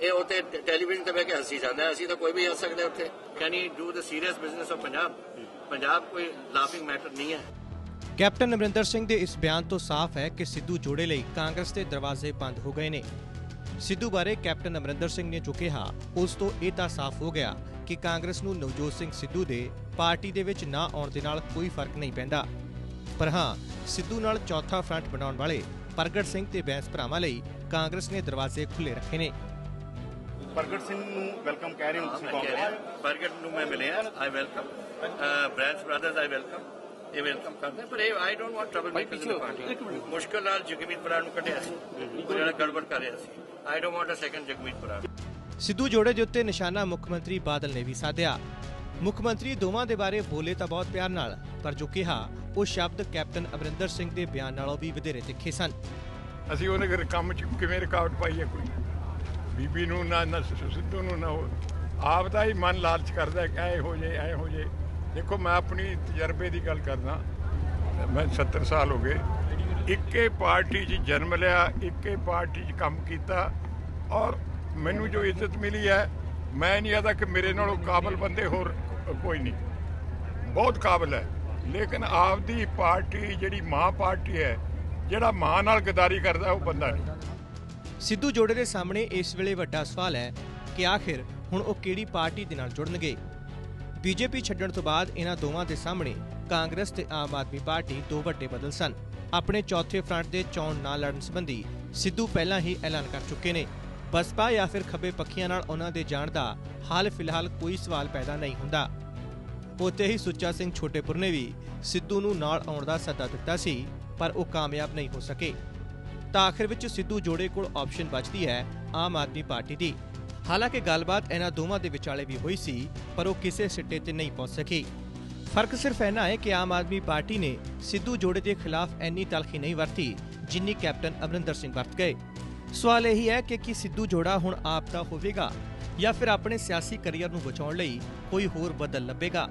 ਇਹ ਉੱਥੇ ਟੈ- ਟੈਲੀਵਿਜ਼ਨ ਤੇ ਬਹਿ ਕੇ ਹੱਸੀ ਜਾਂਦਾ ਹੈ। ਅਸੀਂ ਤਾਂ ਕੋਈ ਵੀ ਹੱਸ ਸਕਦਾ ਉੱਥੇ। Can he do the serious business of Punjab Punjab ਕੋਈ ਲਾਫਿੰਗ ਮੈਟਰ ਨਹੀਂ ਹੈ। ਕੈਪਟਨ ਅਮਰਿੰਦਰ ਸਿੰਘ ਦੇ ਇਸ ਬਿਆਨ ਤੋਂ ਸਾਫ਼ ਹੈ ਕਿ ਸਿੱਧੂ ਜੋੜੇ ਲਈ ਕਾਂਗਰਸ ਦੇ ਦਰਵਾਜ਼ੇ ਬੰਦ ਹੋ ਗਏ ਨੇ। ਸਿੱਧੂ ਬਾਰੇ ਕੈਪਟਨ ਅਮਰਿੰਦਰ ਸਿੰਘ ਨੇ ਜੋ ਕਿਹਾ ਉਸ ਤੋਂ ਇਹ ਤਾਂ ਸਾਫ਼ ਹੋ ਗਿਆ ਕਿ ਕਾਂਗਰਸ ਨੂੰ ਨਵਜੋਤ ਸਿੰਘ ਸਿੱਧੂ ਦੇ ਪਾਰਟੀ ਦੇ ਵਿੱਚ ਨਾ ਆਉਣ ਦੇ ਨਾਲ ਕੋਈ ਫ਼ਰਕ ਨਹੀਂ ਪੈਂਦਾ। ਪਰ ਹਾਂ ਸਿੱਧੂ ਨਾਲ ਚੌਥਾ ਫਰੰਟ ਬਣਾਉਣ ਵਾਲੇ ਪ੍ਰਗਟ ਸਿੰਘ ਤੇ ਬੈਂਸ ਭਰਾਵਾਂ ਲਈ ਕਾਂਗਰਸ ਨੇ ਦਰਵਾਜ਼ੇ ਖੁੱਲੇ ਰੱਖੇ ਨੇ। ਪ੍ਰਗਟ ਸਿੰਘ ਨੂੰ ਵੈਲਕਮ ਕਹਿ ਰਹੇ ਹੋ ਤੁਸੀਂ ਮੈਂ ਕਹਿ ਰਿਹਾ ਕਾਂਗਰਸ ਬਰਗਟ ਨੂੰ ਮੈਂ ਮਿਲਿਆ I welcome branch brothers I welcome ਇਹ ਵੈਲਕਮ ਕਰਦੇ ਪਰ ਇਹ I don't want troublemakers in party ਮੁਸ਼ਕਲ ਨਾਲ ਜਗਮੀਤ ਬਰਾੜ ਨੂੰ ਕੱਢਿਆ ਸੀ ਉਹ ਜਿਹੜਾ ਗੜਬੜ ਕਰ ਰਿਹਾ ਸੀ। I don't want a second Jagmeet Brar. Sidhu ਜੋੜੇ ਦੇ ਉੱਤੇ ਨਿਸ਼ਾਨਾ ਮੁੱਖ ਮੰਤਰੀ ਬਾਦਲ ਨੇ ਵੀ ਸਾਧਿਆ। ਮੁੱਖ ਮੰਤਰੀ ਦੋਵਾਂ ਦੇ ਬਾਰੇ ਬੋਲੇ ਤਾਂ ਬਹੁਤ ਪਿਆਰ ਨਾਲ ਪਰ ਜੋ ਕਿਹਾ ਉਹ ਸ਼ਬਦ ਕੈਪਟਨ ਅਮਰਿੰਦਰ ਸਿੰਘ ਦੇ ਬਿਆਨ ਨਾਲੋਂ ਵੀ ਵਧੇਰੇ ਤਿੱਖੇ ਸਨ। ਅਸੀਂ ਉਹਨੇ ਕੰਮ ਚ ਕਿਵੇਂ ਰੁਕਾਵਟ ਪਾਈ ਹੈ ਕੋਈ? ਬੀਬੀ ਨੂੰ ਨਾ ਨਾ ਸਿ- ਸਿੱਧੂ ਨੂੰ ਨਾ ਉਹ, ਆਪ ਦਾ ਹੀ ਮਨ ਲਾਲਚ ਕਰਦਾ ਕਿ ਐ ਹੋ ਜੇ, ਐ ਹੋ ਜੇ। ਦੇਖੋ, ਮੈਂ ਆਪਣੀ ਤਜਰਬੇ ਦੀ ਗੱਲ ਕਰਦਾ। ਮੈਂ 70 ਸਾਲ ਹੋ ਗਏ। ਇੱਕੇ ਪਾਰਟੀ 'ਚ ਜਨਮ ਲਿਆ, ਇੱਕੇ ਪਾਰਟੀ 'ਚ ਕੰਮ ਕੀਤਾ ਔਰ ਮੈਨੂੰ ਜੋ ਇੱਜ਼ਤ ਮਿਲੀ ਹੈ, ਮੈਂ ਨਹੀਂ ਆਦਾ ਕਿ ਮੇਰੇ ਨਾਲੋਂ ਕਾਬਲ ਬੰਦੇ ਹੋਰ ਕੋਈ ਨਹੀਂ। ਬਹੁਤ ਕਾਬਲ ਹੈ। ਲੇਕਿਨ ਆਪਦੀ ਪਾਰਟੀ ਜਿਹੜੀ ਮਾਂ ਪਾਰਟੀ ਹੈ, ਜਿਹੜਾ ਮਾਂ ਨਾਲ ਗਦਾਰੀ ਕਰਦਾ, ਉਹ ਬੰਦਾ ਨਹੀਂ। ਸਿੱਧੂ ਜੋੜੇ ਦੇ ਸਾਹਮਣੇ ਇਸ ਵੇਲੇ ਵੱਡਾ ਸਵਾਲ ਹੈ ਕਿ ਆਖਿਰ ਹੁਣ ਉਹ ਕਿਹੜੀ ਪਾਰਟੀ ਦੇ ਨਾਲ ਜੁੜਨਗੇ? ਬੀਜੇਪੀ ਛੱਡਣ ਤੋਂ ਬਾਅਦ ਇਹਨਾਂ ਦੋਵਾਂ ਦੇ ਸਾਹਮਣੇ ਕਾਂਗਰਸ ਤੇ ਆਮ ਆਦਮੀ ਪਾਰਟੀ ਦੋ ਵੱਡੇ ਬਦਲ ਸਨ। ਆਪਣੇ ਚੌਥੇ ਫਰੰਟ ਦੇ ਚੋਣ ਨਾ ਲੜਨ ਸੰਬੰਧੀ ਸਿੱਧੂ ਪਹਿਲਾਂ ਹੀ ਐਲਾਨ ਕਰ ਚੁੱਕੇ ਨੇ। ਬਸਪਾ ਜਾਂ ਫਿਰ ਖੱਬੇ ਪੱਖੀਆਂ ਨਾਲ ਉਹਨਾਂ ਦੇ ਜਾਣ ਦਾ ਹਾਲ ਫਿਲਹਾਲ ਕੋਈ ਸਵਾਲ ਪੈਦਾ ਨਹੀਂ ਹੁੰਦਾ। ਉੱਥੇ ਹੀ ਸੁੱਚਾ ਸਿੰਘ ਛੋਟੇਪੁਰ ਨੇ ਵੀ ਸਿੱਧੂ ਨੂੰ ਨਾਲ ਆਉਣ ਦਾ ਸੱਦਾ ਦਿੱਤਾ ਸੀ, ਪਰ ਉਹ ਕਾਮਯਾਬ ਨਹੀਂ ਹੋ ਸਕੇ। ਤਾਂ ਆਖਿਰ ਵਿੱਚ ਸਿੱਧੂ ਜੋੜੇ ਕੋਲ ਆਪਸ਼ਨ ਬਚਦੀ ਹੈ ਆਮ ਆਦਮੀ ਪਾਰਟੀ ਦੀ। ਹਾਲਾਂਕਿ ਗੱਲਬਾਤ ਇਹਨਾਂ ਦੋਵਾਂ ਦੇ ਵਿਚਾਲੇ ਵੀ ਹੋਈ ਸੀ, ਪਰ ਉਹ ਕਿਸੇ ਸਿੱਟੇ ਤੇ ਨਹੀਂ ਪਹੁੰਚ ਸਕੀ। ਫ਼ਰਕ ਸਿਰਫ ਇੰਨਾ ਹੈ ਕਿ ਆਮ ਆਦਮੀ ਪਾਰਟੀ ਨੇ ਸਿੱਧੂ ਜੋੜੇ ਦੇ ਖਿਲਾਫ ਇੰਨੀ ਤਲਖੀ ਨਹੀਂ ਵਰਤੀ, ਜਿੰਨੀ ਕੈਪਟਨ ਅਮਰਿੰਦਰ ਸਿੰਘ ਵਰਤ ਗਏ। ਸਵਾਲ ਇਹੀ ਹੈ ਕਿ ਕੀ ਸਿੱਧੂ ਜੋੜਾ ਹੁਣ ਆਪ ਦਾ ਹੋਵੇਗਾ ਜਾਂ ਫਿਰ ਆਪਣੇ ਸਿਆਸੀ ਕੈਰੀਅਰ ਨੂੰ ਬਚਾਉਣ ਲਈ ਕੋਈ ਹੋਰ ਬਦਲ ਲੱਭੇਗਾ?